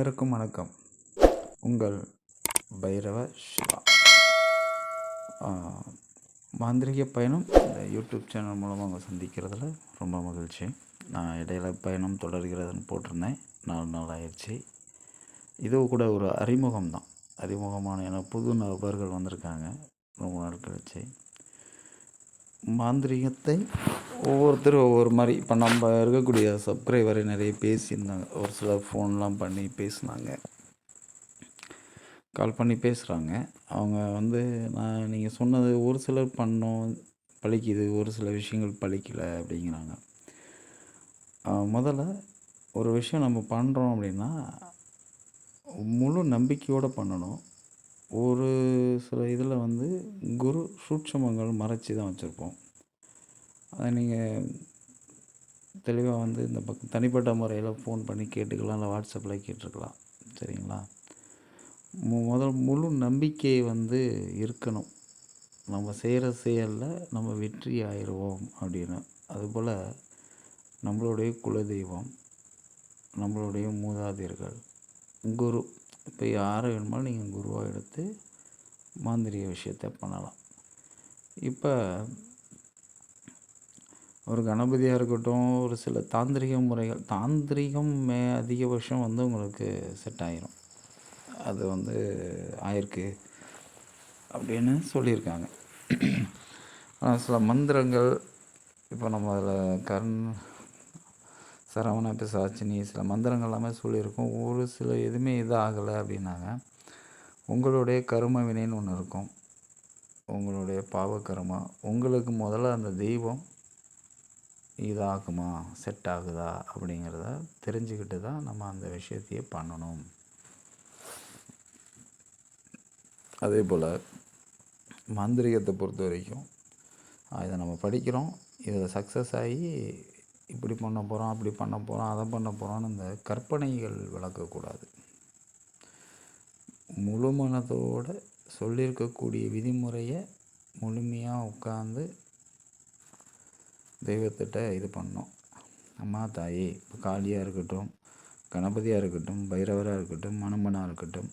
அனைவருக்கும் வணக்கம். உங்கள் பைரவ சிவா. மாந்திரிக பயணம் இந்த யூடியூப் சேனல் மூலமாக அவங்க சந்திக்கிறதுல ரொம்ப மகிழ்ச்சி. நான் இடையில பயணம் தொடர்கிறதுன்னு போட்டிருந்தேன். நாலு நாள் ஆயிடுச்சு. இது கூட ஒரு அறிமுகம் தான் அறிமுகமான ஏன்னா புது நபர்கள் வந்திருக்காங்க. ரொம்ப நாள் கழிச்சு. மாந்திரீகத்தை ஒவ்வொருத்தரும் ஒவ்வொரு மாதிரி. இப்போ நம்ம இருக்கக்கூடிய சப்ஸ்கிரைபரை நிறைய பேசியிருந்தாங்க. ஒரு சிலர் ஃபோன்லாம் பண்ணி பேசினாங்க. கால் பண்ணி பேசுகிறாங்க அவங்க வந்து நான் நீங்கள் சொன்னது ஒரு சிலர் பண்ணோம் பழிக்குது ஒரு சில விஷயங்கள் பழிக்கல அப்படிங்கிறாங்க. முதல்ல ஒரு விஷயம் நம்ம பண்ணுறோம் அப்படின்னா முழு நம்பிக்கையோடு பண்ணணும். ஒரு சில இதில் வந்து குரு சூட்சமங்கள் மறைச்சி தான் வச்சுருப்போம். அதை நீங்கள் தெளிவாக வந்து இந்த பக்கம் தனிப்பட்ட முறையில் ஃபோன் பண்ணி கேட்டுக்கலாம் இல்லை வாட்ஸ்அப்பில் கேட்டுருக்கலாம். சரிங்களா? மு- முதல் முழு நம்பிக்கை வந்து இருக்கணும். நம்ம செய்கிற செயலில் நம்ம வெற்றி ஆயிடுவோம் அப்படின்னு. அதுபோல் நம்மளுடைய குலதெய்வம் நம்மளுடைய மூதாதையர்கள் குரு இப்போ யாரை வேணுமாலும் நீங்கள் குருவாக எடுத்து மாந்திரிக விஷயத்தை பண்ணலாம். இப்போ ஒரு கணபதியாக இருக்கட்டும் ஒரு சில தாந்திரிக முறைகள் தாந்திரிகம் மே அதிகபட்சம் வந்து உங்களுக்கு செட் ஆயிரும். அது வந்து ஆயிருக்கு அப்படின்னு சொல்லியிருக்காங்க. ஆனால் சில மந்திரங்கள் இப்போ நம்ம அதில் கர்ண் சரவண பிசாச்சினி சில மந்திரங்கள் எல்லாமே சொல்லியிருக்கோம். ஒரு சில எதுவுமே இது ஆகலை அப்படின்னாங்க. உங்களுடைய கரும வினைன்னு ஒன்று இருக்கும். உங்களுடைய பாவ கர்மா. உங்களுக்கு முதல்ல அந்த தெய்வம் இதாகுமா? செட் ஆகுதா? அப்படிங்கிறத தெரிஞ்சுக்கிட்டு தான் நம்ம அந்த விஷயத்தையே பண்ணணும். அதே போல் மாந்திரிகத்தை பொறுத்த வரைக்கும் இதை நம்ம படிக்கிறோம். இதில் சக்ஸஸ் ஆகி இப்படி பண்ண போகிறோம் அப்படி பண்ண போகிறோம் அதை பண்ண போகிறோன்னு இந்த கற்பனைகள் வளர்க்கக்கூடாது முழு மனதோடு சொல்லியிருக்கக்கூடிய விதிமுறையை முழுமையாக உட்காந்து தெய்வத்திட்ட இது பண்ணோம் அம்மா தாயே இப்போ காளியாக இருக்கட்டும் கணபதியாக இருக்கட்டும் பைரவராக இருக்கட்டும் மணமனாக இருக்கட்டும்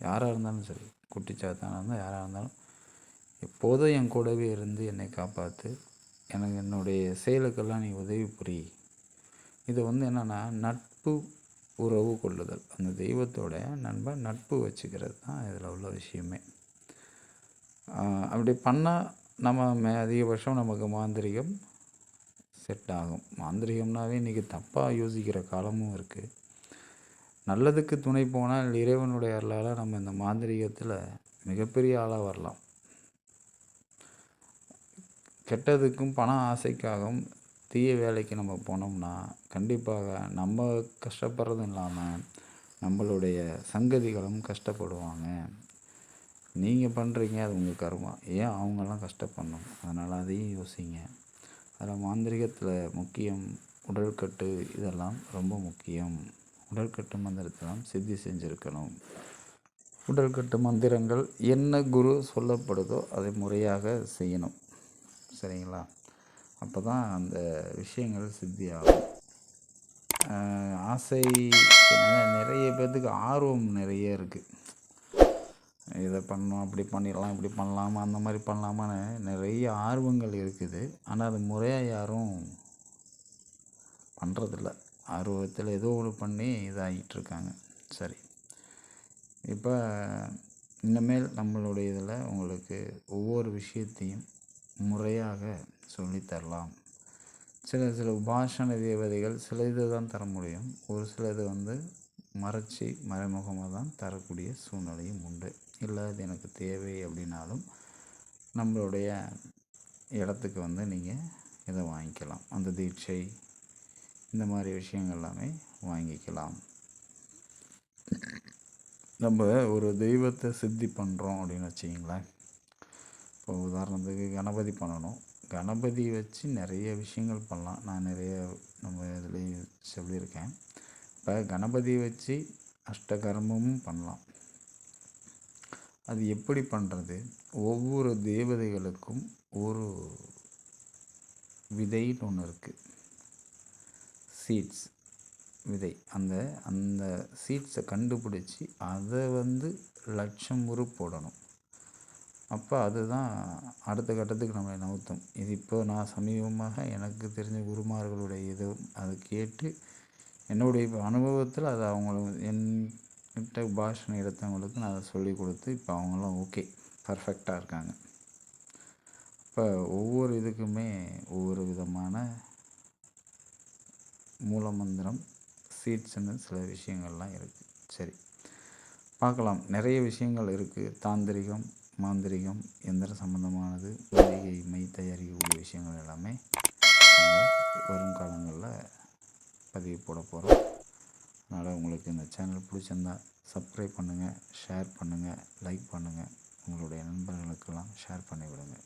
யாராக இருந்தாலும் சரி குட்டிச்சாத்தானாக இருந்தால் யாராக இருந்தாலும் எப்போதும் என் கூடவே இருந்து என்னை காப்பாற்று எனக்கு என்னுடைய செயலுக்கெல்லாம் நீ உதவி புரி. இது வந்து என்னென்னா நட்பு உறவு கொள்ளுதல். அந்த தெய்வத்தோட நண்பன் நட்பு வச்சுக்கிறது தான் இதில் உள்ள விஷயமே. அப்படி பண்ணால் நம்ம மே அதிகபட்சம் நமக்கு மாந்திரிகம் செட் ஆகும். மாந்திரிகம்னாவே இன்றைக்கி தப்பாக யோசிக்கிற காலமும் இருக்குது நல்லதுக்கு துணை போனால் இறைவனுடைய அருளால் நம்ம இந்த மாந்திரிகத்தில் மிகப்பெரிய ஆளாக வரலாம். கெட்டதுக்கும் பண ஆசைக்காகவும் தீய வேலைக்கு நம்ம போனோம்னா கண்டிப்பாக நம்ம கஷ்டப்படுறதும் இல்லாமல் நம்மளுடைய சங்கதிகளும் கஷ்டப்படுவாங்க. நீங்கள் பண்ணுறீங்க அது உங்கள் கர்மா. ஏன் அவங்கெல்லாம் கஷ்டப்படணும்? அதனால் அதையும் யோசிங்க. அதில் மாந்திரிகத்தில் முக்கியம் உடல்கட்டு இதெல்லாம் ரொம்ப முக்கியம். உடல்கட்டு மந்திரத்தெல்லாம் சித்தி செஞ்சுருக்கணும். உடல்கட்டு மந்திரங்கள் என்ன குரு சொல்லப்படுதோ அதை முறையாக செய்யணும். சரிங்களா? அப்போ தான் அந்த விஷயங்கள் சித்தியாகும். ஆசை நிறைய பேர்த்துக்கு ஆர்வம் நிறைய இருக்குது இதை பண்ணோம் அப்படி பண்ணிடலாம் இப்படி பண்ணலாமா அந்த மாதிரி பண்ணலாமான்னு நிறைய ஆர்வங்கள் இருக்குது. ஆனால் அது முறையாக யாரும் பண்ணுறதில்ல ஆர்வத்தில் ஏதோ ஒன்று பண்ணி இதாகிட்டுருக்காங்க. சரி. இப்போ இனிமேல் நம்மளுடைய இதில் உங்களுக்கு ஒவ்வொரு விஷயத்தையும் முறையாக சொல்லித்தரலாம். சில சில உபாசன தேவதைகள் சில இது தான் தர முடியும். ஒரு சிலது வந்து மறைச்சி மறைமுகமாக தான் தரக்கூடிய சூழ்நிலையும் உண்டு. இல்லை அது எனக்கு தேவை அப்படின்னாலும் நம்மளுடைய இடத்துக்கு வந்து நீங்கள் இதை வாங்கிக்கலாம். அந்த தீட்சை இந்த மாதிரி விஷயங்கள் எல்லாமே வாங்கிக்கலாம். நம்ம ஒரு தெய்வத்தை சித்தி பண்ணுறோம் அப்படின்னு வச்சிங்களேன் இப்போ உதாரணத்துக்கு கணபதி பண்ணணும். கணபதி வச்சு நிறைய விஷயங்கள் பண்ணலாம். நான் நிறைய நம்ம இதுலேயும் சொல்லியிருக்கேன். இப்போ கணபதி வச்சு அஷ்டகர்மமும் பண்ணலாம். அது எப்படி பண்ணுறது ஒவ்வொரு தேவதைகளுக்கும் ஒரு விதைன்னு ஒன்று இருக்குது சீட்ஸ் விதை. அந்த அந்த சீட்ஸை கண்டுபிடிச்சி அதை வந்து லட்சம் உரு போடணும். அப்போ அதுதான் அடுத்த கட்டத்துக்கு நம்மளை நகர்த்தும் இது இப்போ நான் சமீபமாக எனக்கு தெரிஞ்ச குருமார்களுடைய இது அதை கேட்டு என்னுடைய அனுபவத்தில் அது அவங்கள என்கிட்ட பாஷனை எடுத்தவங்களுக்கு நான் அதை சொல்லி கொடுத்து இப்போ அவங்களாம் ஓகே பர்ஃபெக்டாக இருக்காங்க. இப்போ ஒவ்வொரு இதுக்குமே ஒவ்வொரு விதமான மூலமந்திரம் சீட்ஸ்னு சில விஷயங்கள்லாம் இருக்குது சரி பார்க்கலாம். நிறைய விஷயங்கள் இருக்குது தாந்திரிகம் மாந்திரிகம் எந்திர சம்மந்தமானது மூலிகை மை தயாரிக்கக்கூடிய விஷயங்கள் எல்லாமே நம்ம வரும் காலங்களில் பதிவு போட போகிறோம். அதனால் உங்களுக்கு இந்த சேனல் பிடிச்சிருந்தா சப்ஸ்கிரைப் பண்ணுங்கள் ஷேர் பண்ணுங்கள் லைக் பண்ணுங்கள் உங்களுடைய நண்பர்களுக்கெல்லாம் ஷேர் பண்ணிவிடுங்க.